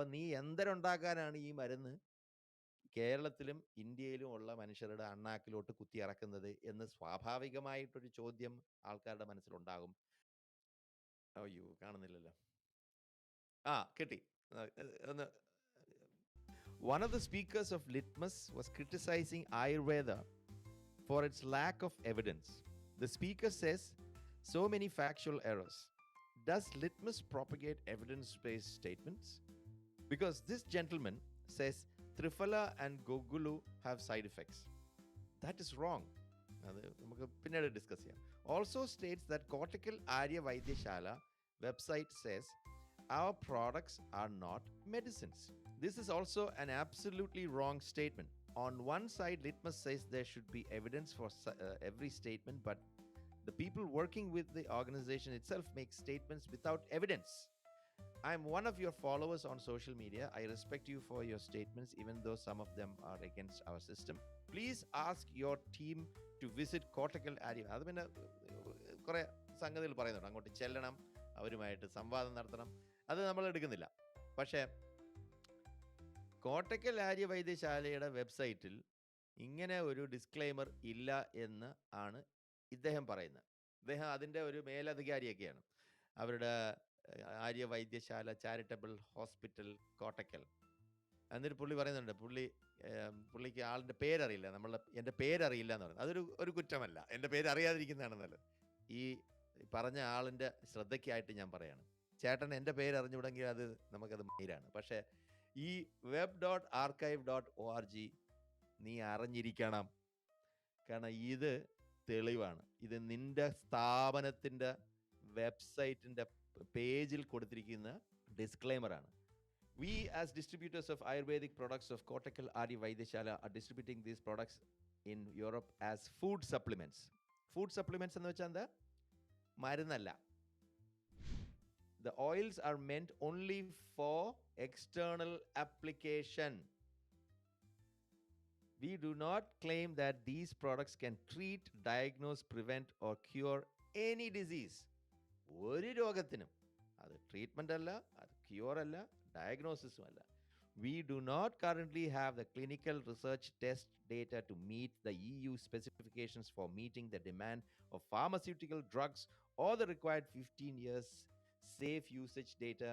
അപ്പൊ നീ എന്തരുണ്ടാക്കാനാണ് ഈ മരുന്ന് കേരളത്തിലും ഇന്ത്യയിലും ഉള്ള മനുഷ്യരുടെ അണ്ണാക്കിലോട്ട് കുത്തി ഇറക്കുന്നത് എന്ന് സ്വാഭാവികമായിട്ടൊരു ചോദ്യം ആൾക്കാരുടെ മനസ്സിലുണ്ടാകും അയ്യോ കാണുന്നില്ലല്ലോ ആ കിട്ടി ഒന്ന് One of the speakers of Litmus was criticizing Ayurveda for its lack of evidence. The speaker says so many factual errors. Does Litmus propagate evidence based statements? Because this gentleman says Triphala and Gogulu have side effects. That is wrong. അത് നമുക്ക് പിന്നീട് discuss ചെയ്യാം also states that Kottakkal Arya Vaidyasala website says our products are not medicines. This is also an absolutely wrong statement. On one side, Litmus says there should be evidence for su- uh, every statement, but the people working with the organization itself make statements without evidence. I'm one of your followers on social media. I respect you for your statements, even though some of them are against our system. Please ask your team to visit Kottakkal area. അത് പിന്നെ കുറേ സംഗതികൾ പറയുന്നുണ്ട് അങ്ങോട്ട് ചെല്ലണം അവരുമായിട്ട് സംവാദം നടത്തണം അത് നമ്മൾ എടുക്കുന്നില്ല പക്ഷേ കോട്ടക്കൽ ആര്യ വൈദ്യശാലയുടെ വെബ്സൈറ്റിൽ ഇങ്ങനെ ഒരു ഡിസ്ക്ലെയിമർ ഇല്ല എന്ന് ആണ് ഇദ്ദേഹം പറയുന്നത് ഇദ്ദേഹം അതിന്റെ ഒരു മേലധികാരിയൊക്കെയാണ് അവരുടെ ആര്യ വൈദ്യശാല ചാരിറ്റബിൾ ഹോസ്പിറ്റൽ കോട്ടക്കൽ. എന്നിട്ട് പുള്ളി പറയുന്നുണ്ട്. പുള്ളി പുള്ളിക്ക് ആളിന്റെ പേരറിയില്ല. നമ്മളുടെ എന്റെ പേരറിയില്ല എന്ന് പറയുന്നത് അതൊരു ഒരു കുറ്റമല്ല. എന്റെ പേര് അറിയാതിരിക്കുന്നതാണ് നല്ലത് ഈ പറഞ്ഞ ആളിന്റെ ശ്രദ്ധയ്ക്കായിട്ട് ഞാൻ പറയാണ്. ചേട്ടൻ എന്റെ പേര് അറിഞ്ഞുവിടെങ്കിൽ അത് നമുക്കത് മയിലാണ് പക്ഷേ ഈ web dot archive dot O R G നീ അറിഞ്ഞിരിക്കണം. കാരണം ഇത് തെളിവാണ്. ഇത് നിന്റെ സ്ഥാപനത്തിന്റെ വെബ്സൈറ്റിന്റെ പേജിൽ കൊടുത്തിരിക്കുന്ന ഡിസ്ക്ലെയിമറാണ് we as distributors of ayurvedic products of Kottakkal Arya Vaidyasala are distributing these products in Europe as food supplements food supplements എന്ന് വെച്ചാൽ എന്താ? മരുന്നല്ല. The oils are meant only for external application we do not claim that these products can treat diagnose prevent or cure any disease ഒരു രോഗത്തിനും അത് treatment അല്ല അത് cure അല്ല ഡയഗ്നോസിസും അല്ല. We do not currently have the clinical research test data to meet the E U specifications for meeting the demand of pharmaceutical drugs or the required fifteen years safe usage data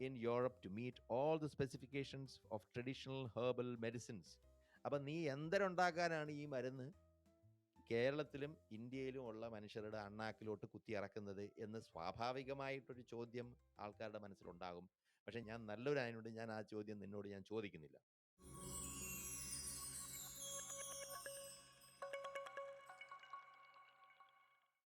in Europe to meet all the specifications of traditional herbal medicines അപ്പം നീ എന്തരുണ്ടാക്കാനാണ് ഈ മരുന്ന്? കേരളത്തിലും ഇന്ത്യയിലും ഉള്ള മനുഷ്യരുടെ അണ്ണാക്കിലോട്ട് കുത്തി ഇറക്കുന്നത് എന്ന് സ്വാഭാവികമായിട്ടൊരു ചോദ്യം ആൾക്കാരുടെ മനസ്സിലുണ്ടാകും. പക്ഷെ ഞാൻ നല്ലൊരു നല്ലൊരായതുകൊണ്ട് ഞാൻ ആ ചോദ്യം നിന്നോട് ഞാൻ ചോദിക്കുന്നില്ല.